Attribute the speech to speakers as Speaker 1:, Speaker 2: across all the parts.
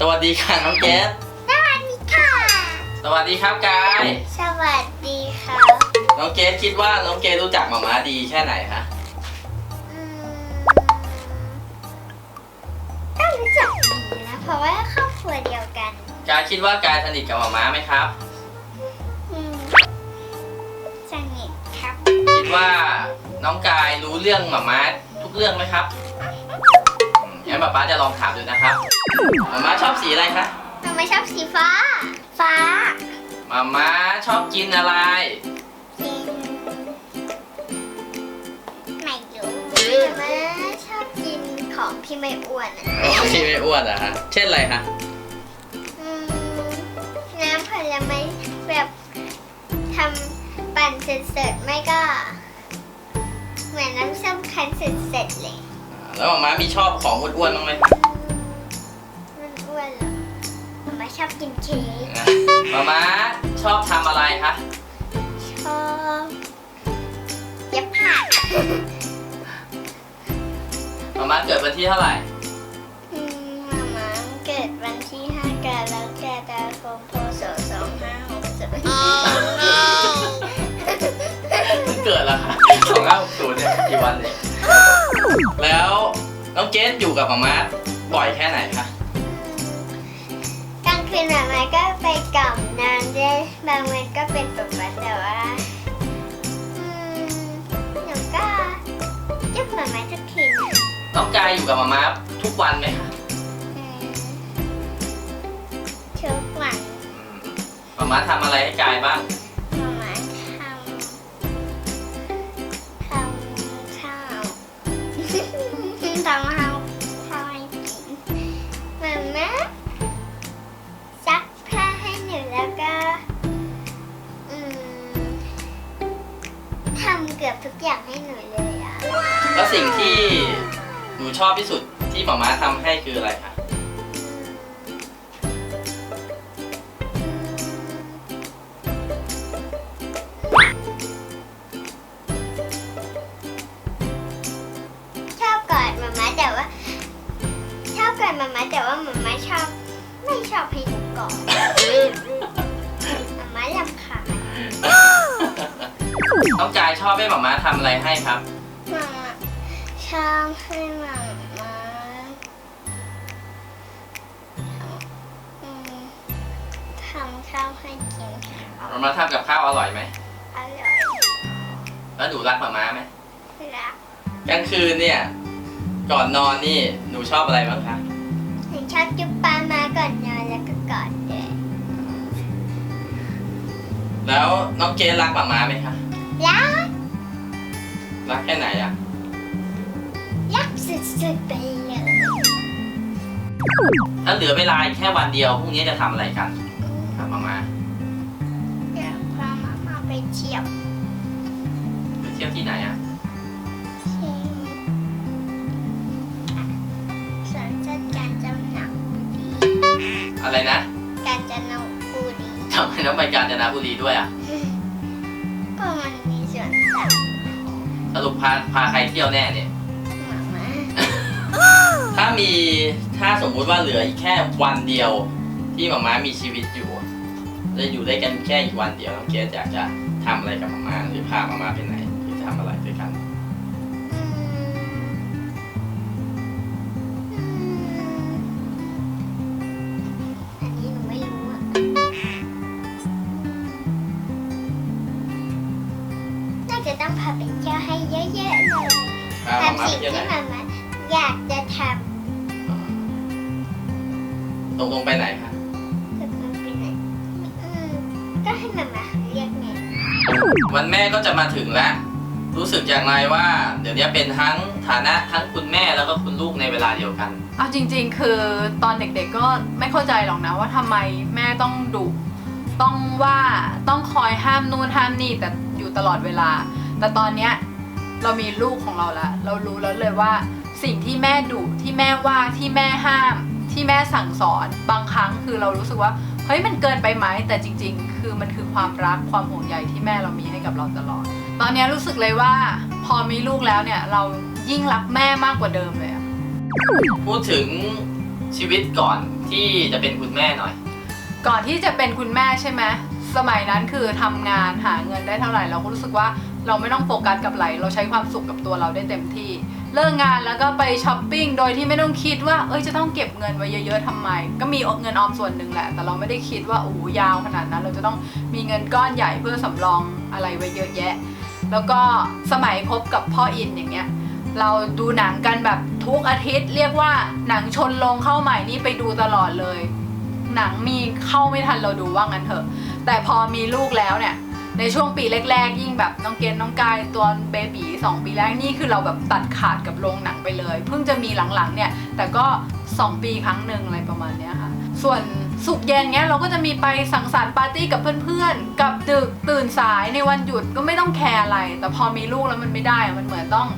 Speaker 1: สวัสดีค่ะน้องเกส
Speaker 2: สวัสดีค่ะ
Speaker 1: สวัสดีครับกาย
Speaker 2: สวัสดีค่ะ
Speaker 1: น้องเกสคิดว่าน้องเกสรู้จักหมาม้าดีแค่ไหนคะ
Speaker 2: อืมก็รู้จักดีนะ เพราะว่าครอบครัวเดียวกัน
Speaker 1: กายคิดว่ากายสนิทกับหมาม้าไหมครับ
Speaker 2: อืมสนิทครับ
Speaker 1: คิดว่าน้องกายรู้เรื่องหมาม้าทุกเรื่องไหมครับอืม งั้นป๊าป๊าจะลองถามดูนะครับหมาม้าชอบสีอะไรคะ
Speaker 2: เราไม่ชอบสีฟ้า ฟ้า
Speaker 1: หมาม้าชอบกินอะไร
Speaker 2: กินไม่รู้แต่ว่าชอบกินของที่ไม่อ้วนอะ
Speaker 1: ที่ไม่อ้วนเหรอะฮะ เช่นอะไรคะ
Speaker 2: อืมน้ำผลไม้แบบทำปั่นเสร็จๆไม่ก็ เหมือนน้ำส้มคั้นเสร็จๆเลย
Speaker 1: อ่า แล้วหมาม้ามีชอบของอ้วนๆบ้างไหมคะ
Speaker 2: มันอ้วนเหรอผมไม่ชอบกินเค้ก
Speaker 1: อะหมาม้าชอบทำอะไรคะ
Speaker 2: ชอบเย็บผ้า
Speaker 1: หมาม้าเกิดวันที่เท่าไหร่
Speaker 2: อืมมาม่าเกิดวันที่ 5 กรกฎาคมพศ2560
Speaker 1: เพิ่งเกิดแล้วค่ะสองห้าหกศูนย์เนี่ยกี่วันเนี่ย แล้วน้องเกสอยู่กับหมาม้าบ่อยแค่ไหนคะ
Speaker 2: กลางคืนมาม่าก็ไปกล่อมนอนด้วยบางวันก็เป็นปกติแต่ว่าอืมหนูก็จุ๊บมาม่าทุกทีนะ
Speaker 1: น้องกายอยู่กับหมาม้าทุกวันไหมคะ
Speaker 2: อืมทุกวัน
Speaker 1: อืมหมาม้าทำอะไรให้กายบ้าง
Speaker 2: ทำเอาวข้าวให้กินมาม่าซักผ้าให้หนูแล้วก็อืมทำเกือบทุกอย่างให้หนูเลยอะ
Speaker 1: แล้วสิ่งที่หนูชอบที่สุดที่หมาม้าทำให้คืออะไรคะ ทำอะไรให้ครับ
Speaker 2: มาม่าชอบให้มาม่าอืมทำข้าวให้กินค่ะ
Speaker 1: หมาม้าทำกับข้าวอร่อยไหม
Speaker 2: อร่อย
Speaker 1: แล้วหนูรักหมาม้าไหม
Speaker 2: รัก
Speaker 1: กลางคืนเนี่ย ก่อนนอนนี่หนูชอบอะไรบ้างคะ
Speaker 2: หนูชอบจุ๊บปลามาก่อนนอนแล้วก็กอดด้วย
Speaker 1: แล้วน้องเกสรักหมาม้าไหมคะ
Speaker 2: รัก
Speaker 1: รักแค่ไหนอะ
Speaker 2: รักสุดๆไปเลย
Speaker 1: ถ้าเหลือเวลาอีกแค่วันเดียวพรุ่งนี้จะทำอะไรกันครับหมาม้า
Speaker 2: อยากพามาม่าไปเที่ยว
Speaker 1: ไปเที่ยวที่ไหนอะ
Speaker 2: ที่สวนสัตว์กาญจนบุรี
Speaker 1: อะไรนะ
Speaker 2: กาญจนบุรี
Speaker 1: ทำไมต้องไปกาญจนบุรีด้วยอะ
Speaker 2: ก็มันมีสวนสัตว์
Speaker 1: ส รุปพาพาใครเที่ยวแน่เนี่ย
Speaker 2: มาม่า
Speaker 1: ถ้ามีถ้าสมมุติว่าเหลืออีกแค่วันเดียว ที่หมาม้ามีชีวิตอยู่จะอยู่ด้วยกันแค่อีกวันเดียวน้องเกสอยากจะทำอะไรกับหมาม้าหรือพาหมาม้าไปไหนหรือทำอะไรด้วย
Speaker 2: เที่ยวให้เยอะๆเลย
Speaker 1: พาหมาม้า
Speaker 2: ทำ
Speaker 1: ไป
Speaker 2: สิ่ง
Speaker 1: เที่ยวไหน
Speaker 2: ที่มาม่าอยากจะท
Speaker 1: ตรงลงไปไหนคะำ
Speaker 2: แต่มันเป็นอะไรอืมก็ให้มาม่าเรียกไง
Speaker 1: วันแม่ก็จะมาถึงแล้ว รู้สึกอย่างไรว่า เดี๋ยวนี้เป็นทั้งฐานะทั้งคุณแม่แล้วก็คุณลูกในเวลาเดียวกัน
Speaker 3: เอาจริง ๆ คือตอนเด็กๆก็ไม่เข้าใจหรอกนะว่าทำไมแม่ต้องดุต้องว่าต้องคอยห้ามนู่นห้ามนี่แต่อยู่ตลอดเวลา แต่ตอนเนี้ยเรามีลูกของเราแล้วเรารู้แล้วเลยว่า สิ่งที่แม่ดุที่แม่ว่าที่แม่ห้าม ที่แม่สั่งสอนบางครั้งคือเรารู้สึกว่าเฮ้ยมันเกินไปไหมแต่จริง ๆ คือมันคือความรักความห่วงใยที่แม่เรามีให้กับเราตลอด ตอนเนี้ยรู้สึกเลยว่าพอมีลูกแล้วเนี่ยเรายิ่งรักแม่มากกว่าเดิมเลยอะ
Speaker 1: พูดถึงชีวิตก่อนที่จะเป็นคุณแม่หน่อย
Speaker 3: ก่อนที่จะเป็นคุณแม่ใช่ไหมสมัยนั้นคือทำงานหาเงินได้เท่าไหร่เราก็รู้สึกว่า เราไม่ต้องโฟกัสกับอะไรเราใช้ความสุขกับตัวเราได้เต็มที่ เลิกงานแล้วก็ไปช้อปปิ้งโดยที่ไม่ต้องคิดว่า เอ้ยจะต้องเก็บเงินไว้เยอะๆทำไม ก็มีเงินออมส่วนหนึ่งแหละ แต่เราไม่ได้คิดว่าโอ้ยาวขนาดนั้น เราจะต้องมีเงินก้อนใหญ่เพื่อสำรองอะไรไว้เยอะแยะ แล้วก็สมัยคบกับพ่ออินอย่างเงี้ยเราดูหนังกันแบบทุกอาทิตย์ เรียกว่าหนังชนลงเข้าใหม่นี่ไปดูตลอดเลย หนังมีเข้าไม่ทันเราดูว่างั้นเถอะ แต่พอมีลูกแล้วเนี่ย ในช่วงปีแรกๆ ยิ่งแบบน้องเกณฑ์น้องกายตัวเบบีสองปีแรกนี่คือเราแบบตัดขาดกับโรงหนังไปเลย เพิ่งจะมีหลังๆเนี่ย แต่ก็ 2 ปีครั้งหนึ่งอะไรประมาณเนี้ยค่ะ ส่วนสุกเย็นเนี้ยเราก็จะมีไปสังสรรค์ปาร์ตี้กับเพื่อนๆ กับดึกตื่นสายในวันหยุดก็ไม่ต้องแคร์อะไร แต่พอมีลูกแล้วมันไม่ได้อะมันเหมือนต้อง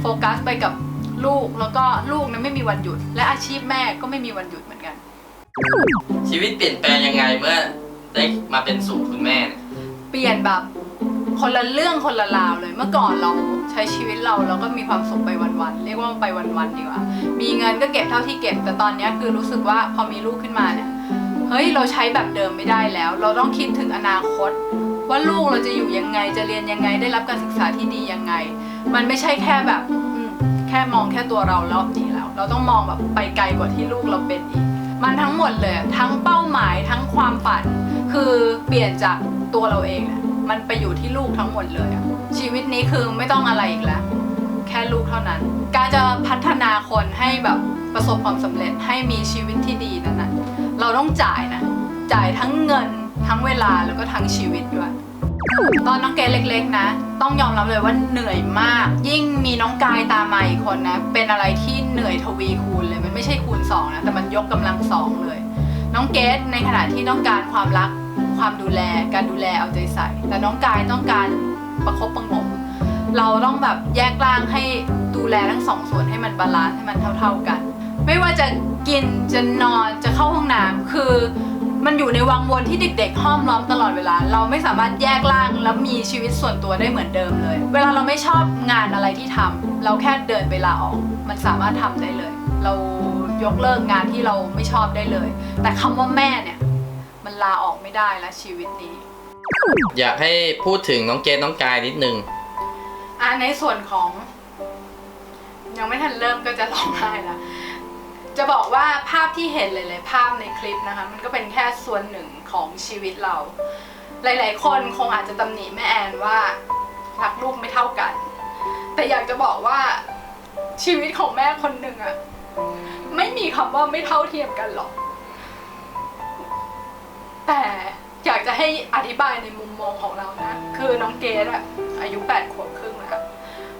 Speaker 3: โฟกัสไปกับลูกแล้วก็ลูกนั้นไม่มีวันหยุด และอาชีพแม่ก็ไม่มีวันหยุดเหมือนกัน
Speaker 1: ชีวิตเปลี่ยนแปลงยังไงเมื่อได้มาเป็นสู่คุณแม่เนี่ย
Speaker 3: เปลี่ยนแบบคนละเรื่องคนละราวเลย เมื่อก่อนเราใช้ชีวิตเราเราก็มีความสุขไปวันๆ เรียกว่าไปวันๆดีกว่า มีเงินก็เก็บเท่าที่เก็บ แต่ตอนนี้คือรู้สึกว่าพอมีลูกขึ้นมาเนี่ย เฮ้ยเราใช้แบบเดิมไม่ได้แล้ว เราต้องคิดถึงอนาคต ว่าลูกเราจะอยู่ยังไง จะเรียนยังไง ได้รับการศึกษาที่ดียังไง มันไม่ใช่แค่แบบแค่มองแค่ตัวเรารอบนี้แล้ว เราต้องมองแบบไปไกลกว่าที่ลูกเราเป็นอีก มันทั้งหมดเลย ทั้งเป้าหมายทั้งความฝัน คือเปลี่ยนจาก ตัวเราเองอะมันไปอยู่ที่ลูกทั้งหมดเลยอะชีวิตนี้คือไม่ต้องอะไรอีกแล้ว แค่ลูกเท่านั้น การจะพัฒนาคนให้แบบประสบความสำเร็จให้มีชีวิตที่ดีนั้นนะเราต้องจ่ายนะจ่ายทั้งเงินทั้งเวลาแล้วก็ทั้งชีวิตด้วย ตอนน้องเกดเล็ก ๆ นะ ต้องยอมรับเลยว่าเหนื่อยมาก ยิ่งมีน้องกายตามมาอีกคนนะ เป็นอะไรที่เหนื่อยทวีคูณเลยมันไม่ใช่คูณสองนะแต่มันยกกำลังสองเลย น้องเกดในขณะที่ต้องการความรัก ความดูแล การดูแลเอาใจใส่ แต่น้องกายต้องการประคบประงม เราต้องแบบแยกร่างให้ดูแลทั้งสองส่วนให้มันบาลานซ์ให้มันเท่า ๆกัน ไม่ว่าจะกินจะนอนจะเข้าห้องน้ำคือมันอยู่ในวังวนที่เด็กๆห้อมล้อมตลอดเวลา เราไม่สามารถแยกร่างแล้วมีชีวิตส่วนตัวได้เหมือนเดิมเลย เวลาเราไม่ชอบงานอะไรที่ทำเราแค่เดินไปลาออก มันสามารถทำได้เลย เรายกเลิกงานที่เราไม่ชอบได้เลย แต่คำว่าแม่เนี่ย มันลาออกไม่ได้และชีวิตนี้
Speaker 1: อยากให้พูดถึงน้องเกดน้องกายนิดนึง
Speaker 3: อะในส่วนของ ยังไม่ทันเริ่มก็จะร้องไห้ละจะบอกว่าภาพที่เห็นหลายๆภาพในคลิปนะคะ มันก็เป็นแค่ส่วนหนึ่งของชีวิตเรา หลายๆ คนคงอาจจะตำหนิแม่แอนว่ารักลูกไม่เท่ากัน แต่อยากจะบอกว่าชีวิตของแม่คนหนึ่งอะไม่มีคำว่าไม่เท่าเทียมกันหรอก แต่อยากจะให้อธิบายในมุมมองของเรานะ คือน้องเกดอะอายุ 8 ขวบครึ่งแล้ว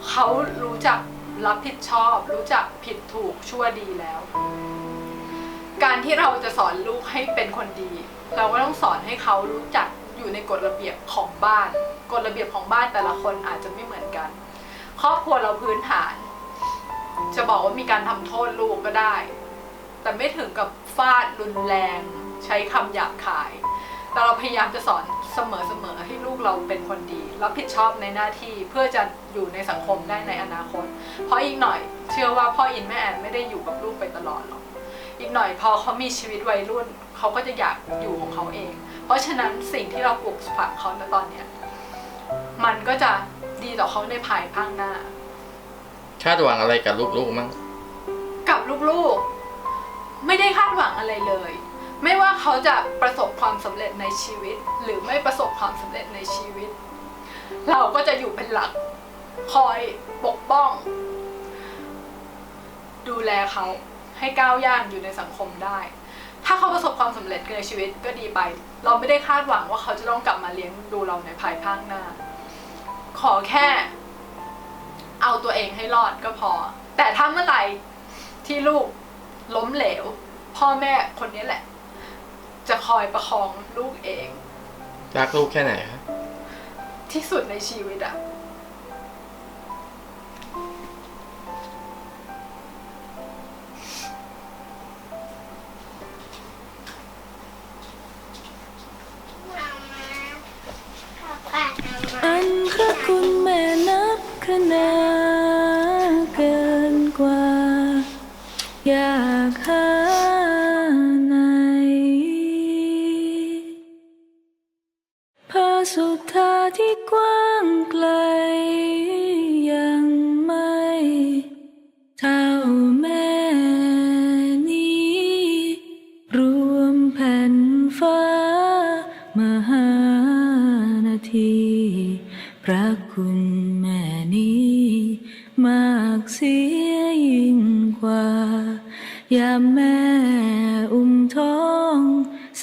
Speaker 3: เขารู้จักรับผิดชอบ รู้จักผิดถูกชั่วดีแล้ว การที่เราจะสอนลูกให้เป็นคนดี เราก็ต้องสอนให้เขารู้จักอยู่ในกฎระเบียบของบ้าน กฎระเบียบของบ้านแต่ละคนอาจจะไม่เหมือนกัน ครอบครัวเราพื้นฐาน จะบอกว่ามีการทำโทษลูกก็ได้ แต่ไม่ถึงกับฟาดรุนแรง ใช้คำหยาบคาย แต่เราพยายามจะสอนเสมอๆให้ลูกเราเป็นคนดีรับผิดชอบในหน้าที่เพื่อจะอยู่ในสังคมได้ในอนาคต เพราะอีกหน่อย เชื่อว่าพ่ออินแม่แอนไม่ได้อยู่กับลูกไปตลอดหรอกอีกหน่อยพอเขามีชีวิตวัยรุ่นเขาก็จะอยากอยู่ของเขาเอง เพราะฉะนั้นสิ่งที่เราปลูกฝังเขาในตอนเนี้ยมันก็จะดีต่อเขาในภายภาคหน้า
Speaker 1: คาดหวังอะไรกับลูกๆมั้ง
Speaker 3: กับลูกๆ ไม่ได้คาดหวังอะไรเลย ไม่ว่าเขาจะประสบความสำเร็จในชีวิต หรือไม่ประสบความสำเร็จในชีวิต เราก็จะอยู่เป็นหลัก คอยปกป้อง ดูแลเขาให้ก้าวย่างอยู่ในสังคมได้ ถ้าเขาประสบความสำเร็จในชีวิตก็ดีไป เราไม่ได้คาดหวังว่าเขาจะต้องกลับมาเลี้ยงดูเราในภายภาคหน้า ขอแค่ เอาตัวเองให้รอดก็พอ แต่ถ้าเมื่อไหร่ที่ลูกล้มเหลว พ่อแม่คนนี้แหละ จะคอยประคองลูกเอง
Speaker 1: รักลูกแค่ไหนครับ
Speaker 3: ที่สุดในชีวิตอะ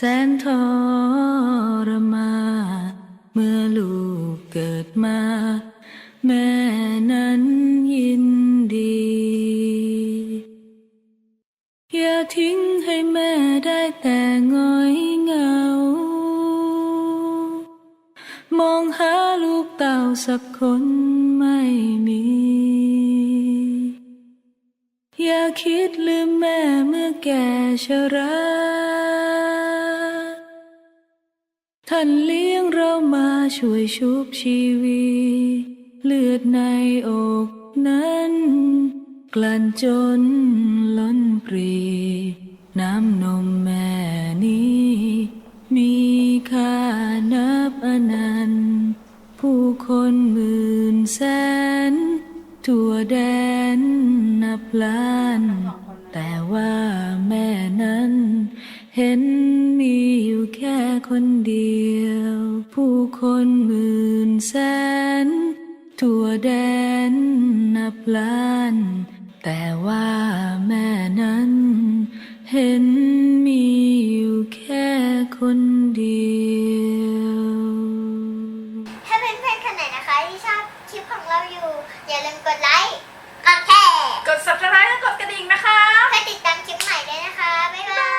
Speaker 4: แสนทรมานเมื่อลูกเกิดมา แม่นั้นยินดี อย่าทิ้งให้แม่ได้แต่ง้อยเหงา มองหาลูกเต่าสักคนไม่มี อย่าคิดลืมแม่เมื่อแก่ชราานเลี้ยงเรามาช่วยชุบชีวิตเลือดในอกนั้น กลั่นจนล้นปรี น้ำนม ล้าน แต่ว่าแม่นั้น เห็นมีอยู่แค่คนเดียว ถ้าเป็นเพื่อนคนไหนนะคะที่ชอบคลิปของเราอยู่ อย่าลืมกดไลค์ กดแช
Speaker 2: ร์กด subscribe และกดกระดิ่งนะคะ เพื่อติดตามคลิปใหม่ด้วยนะคะ บ๊ายบาย